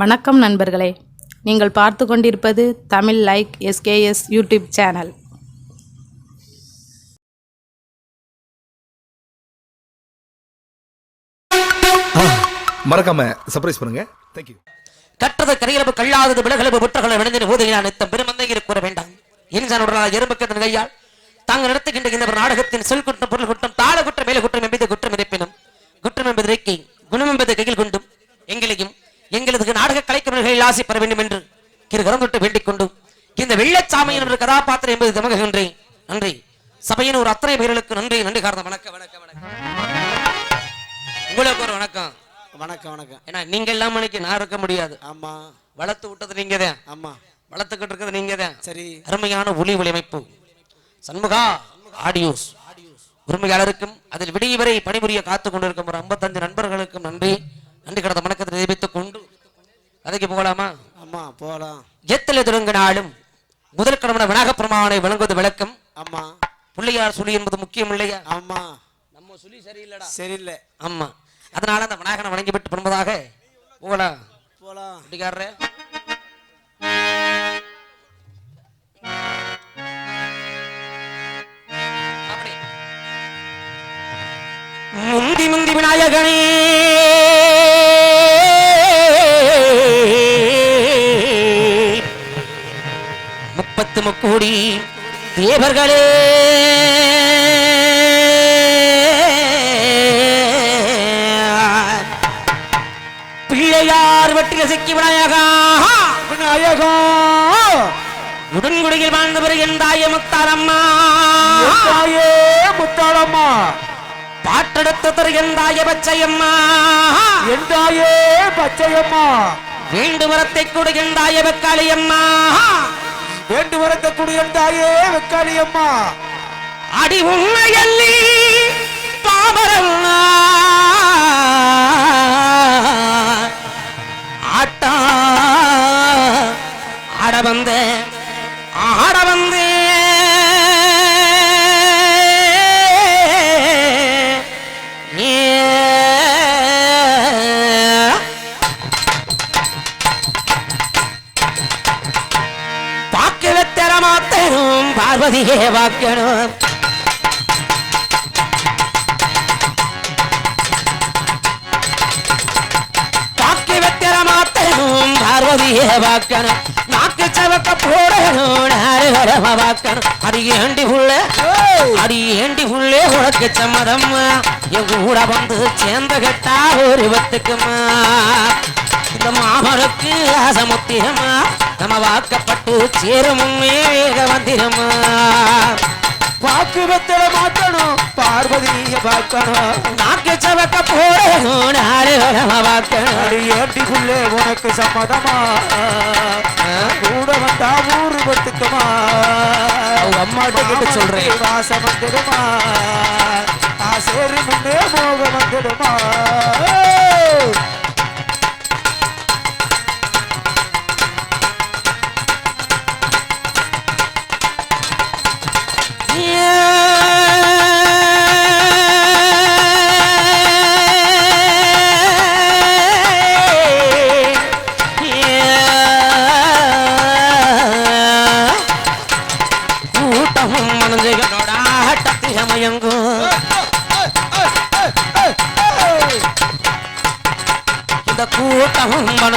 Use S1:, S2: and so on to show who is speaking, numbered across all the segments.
S1: வணக்கம் நண்பர்களே. நீங்கள் பார்த்து கொண்டிருப்பது Tamil like S K S YouTube channel.
S2: மறக்காம சர்ப்ரைஸ் பண்ணுங்க. தேங்க்யூ
S3: கற்றது கரையளவு கல்லாதது விலகலவு விட்டகளை விழுந்தின போது நான் நித்தம் பெருமந்தையில் கூற வேண்டாம். இன்சானுடனாக எறும்புக்கு கையால் தாங்கள் நடத்துகின்ற இந்த ஒரு நாடகத்தின் சொல் குற்றம் பொருள் குற்றம் தாள குற்றம் ஆசை பெற வேண்டும் என்று கிருகரம் தொட்டு வேண்டிக் கொண்டு இந்த வெள்ளச்சாமியின் ஒரு கதாபாத்திரம் என்பது தமகுகின்றேன் நன்றி. சபையின் ஒரு அத்தனை பேர்களுக்கு நன்றி. நன்றி காரணம். வணக்கம் வணக்கம் வணக்கம். உங்களுக்கு ஒரு வணக்கம்.
S4: வணக்கம் வணக்கம்.
S3: ஏன்னா நீங்க எல்லாம் மணிக்கு நான் இருக்க முடியாது.
S4: ஆமா.
S3: வளர்த்து விட்டது நீங்க தான்
S4: ஆமா.
S3: வளர்த்துக்கிட்டு இருக்கிறது நீங்க தான்
S4: சரி.
S3: அருமையான ஒளி ஒளியமைப்பு. சண்முகா ஆடியோஸ். உரிமையாளருக்கும் அதில் விடிய வரை பணிபுரிய காத்து கொண்டிருக்கும் ஒரு ஐம்பத்தஞ்சு நண்பர்களுக்கும் நன்றி. நன்றி கடந்த வணக்கத்தை தெரிவித்துக் கொண்டு கதைக்கு போகலாமா?
S4: ஆமா போலாம்.
S3: எத்தனை தொடங்கினாலும் முதல் கடமன விநாயக பிரமாணை வழங்குவது விளக்கம்.
S4: ஆமா.
S3: பிள்ளையார் சொல்லி என்பது முக்கியம் இல்லையா?
S4: ஆமா.
S3: நம்ம சொல்லி சரியில்லடா.
S4: சரியில்லை.
S3: ஆமா. அதனால அந்த விநாயகனை வணங்கிவிட்டு பண்பதாக போகலாம்
S4: போலாம்.
S3: குட்டிக்காரரே அப்படி. முந்தி முந்தி விநாயகனே. முப்பத்து முக்கோடி தேவர்களே. பிள்ளையார் வெற்றில சிக்கி விநாயகா.
S4: விநாயகா.
S3: உடன்குடியில் வாழ்ந்தவர் என் தாய முத்தாரம்மா
S4: தாயே முத்தாளம்மா.
S3: பாட்டெடுத்தவர் என் தாய பச்சையம்மா.
S4: என் தாயே பச்சையம்மா.
S3: வேண்டு வரத்தை கூட என் தாய வெக்காளியம்மா.
S4: வேண்டு வரத்த குடியன் வெக்காளி அம்மா.
S3: அடி உண்மையல்லி பாமரம்மா ஆட்டா. ஆட வந்த ஆட வந்தே தரமாத்தனும் பார்வதியே வாக்கணும். பாக்கி வெத்தரமாத்தனும் பார்வதியே வாக்கணும். நாக்கு சவக்க போடணும் நாலு வரம வாக்கணும். அடி ஏண்டி உள்ள அடி ஏண்டி உள்ளே உனக்கு சம்மதம்மா. என் கூட வந்து சேர்ந்த கட்டா ஒரு வத்துக்குமா இந்த மாமனுக்கு ஆசமுத்திரமா. நம்ம வாக்கப்பட்டு சேரும் வேக வந்திரமா
S4: வாக்கு வெத்தல மாத்தணும் பார்வதிய பார்க்கணும்.
S3: நாக்கு சவக்க போடணும் நாலு வரம வாக்கணும்
S4: அடி ஏட்டிக்குள்ளே உனக்கு சம்மதமா? கூட வந்தா ஊரு பத்துக்குமா?
S3: அம்மாட்ட கேட்டு சொல்றேன்.
S4: வாசம் வந்துடுமா? ஆசேரி முன்னே மோகம் வந்துடுமா?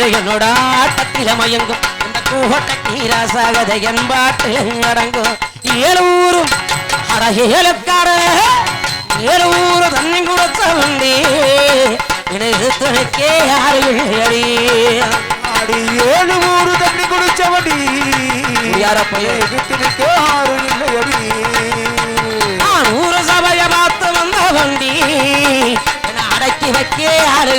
S3: மனதுகளோட ஆட்டத்தில் மயங்கும். இந்த கூட்டத்தை ராசாகதை என்பாட்டு அடங்கும் ஏழூரும் அட ஏழுக்கார ஏழூரு தண்ணி கொடுத்த வண்டி எனக்கு துணைக்கே யாரு அடி.
S4: ஏழு ஊரு தண்ணி குடிச்சவடி
S3: யார பையன்?
S4: எகிட்டிருக்கே ஆறு இல்லையடி
S3: நான் ஊரு சபைய பார்த்து வந்த வண்டி அடக்கி வைக்க யாரு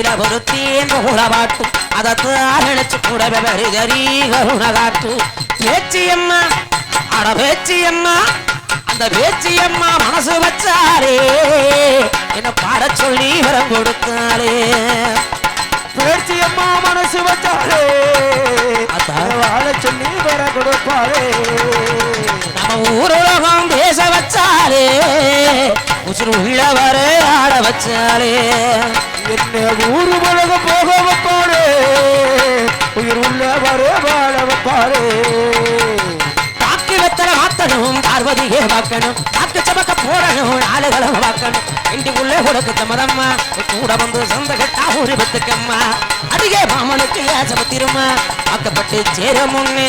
S3: பார்க்கணும் Yeah. போல பாட்டு ரகத்தில பொருத்தேன் போல பாட்டு அதத்தான் நினைச்சு கூட வெவரிதறி கருண காட்டு பேச்சியம்மா அட பேச்சியம்மா அந்த பேச்சியம்மா மனசு வச்சாலே என்ன பாடச் சொல்லி வரம் கொடுத்தாலே
S4: பேச்சு அம்மா மனசு வச்சாலே. வாழ சொல்லி வர கொடுப்பாளே
S3: நம்ம ஊருலகம் பேச வச்சாலே உசுறு உள்ளவரே வச்சாலே
S4: என்ன ஊரு உலக போக வைப்பாளே உயிர் உள்ளவரே வாழ வைப்பாளே
S3: பாக்கு வெத்தலை மாத்தணும் பார்வதியே பார்க்கணும் பாக்கு சமக்க போடணும் ஆளுகளும் பார்க்கணும் இண்டி உள்ளே கொடுக்கு சம்மதம்மா கூட வந்து சொந்த கட்டா ஊரு பத்துக்கம்மா. அடியே மாமனுக்கு ஏசபத்திருமா வாக்கப்பட்டு சேர முன்னே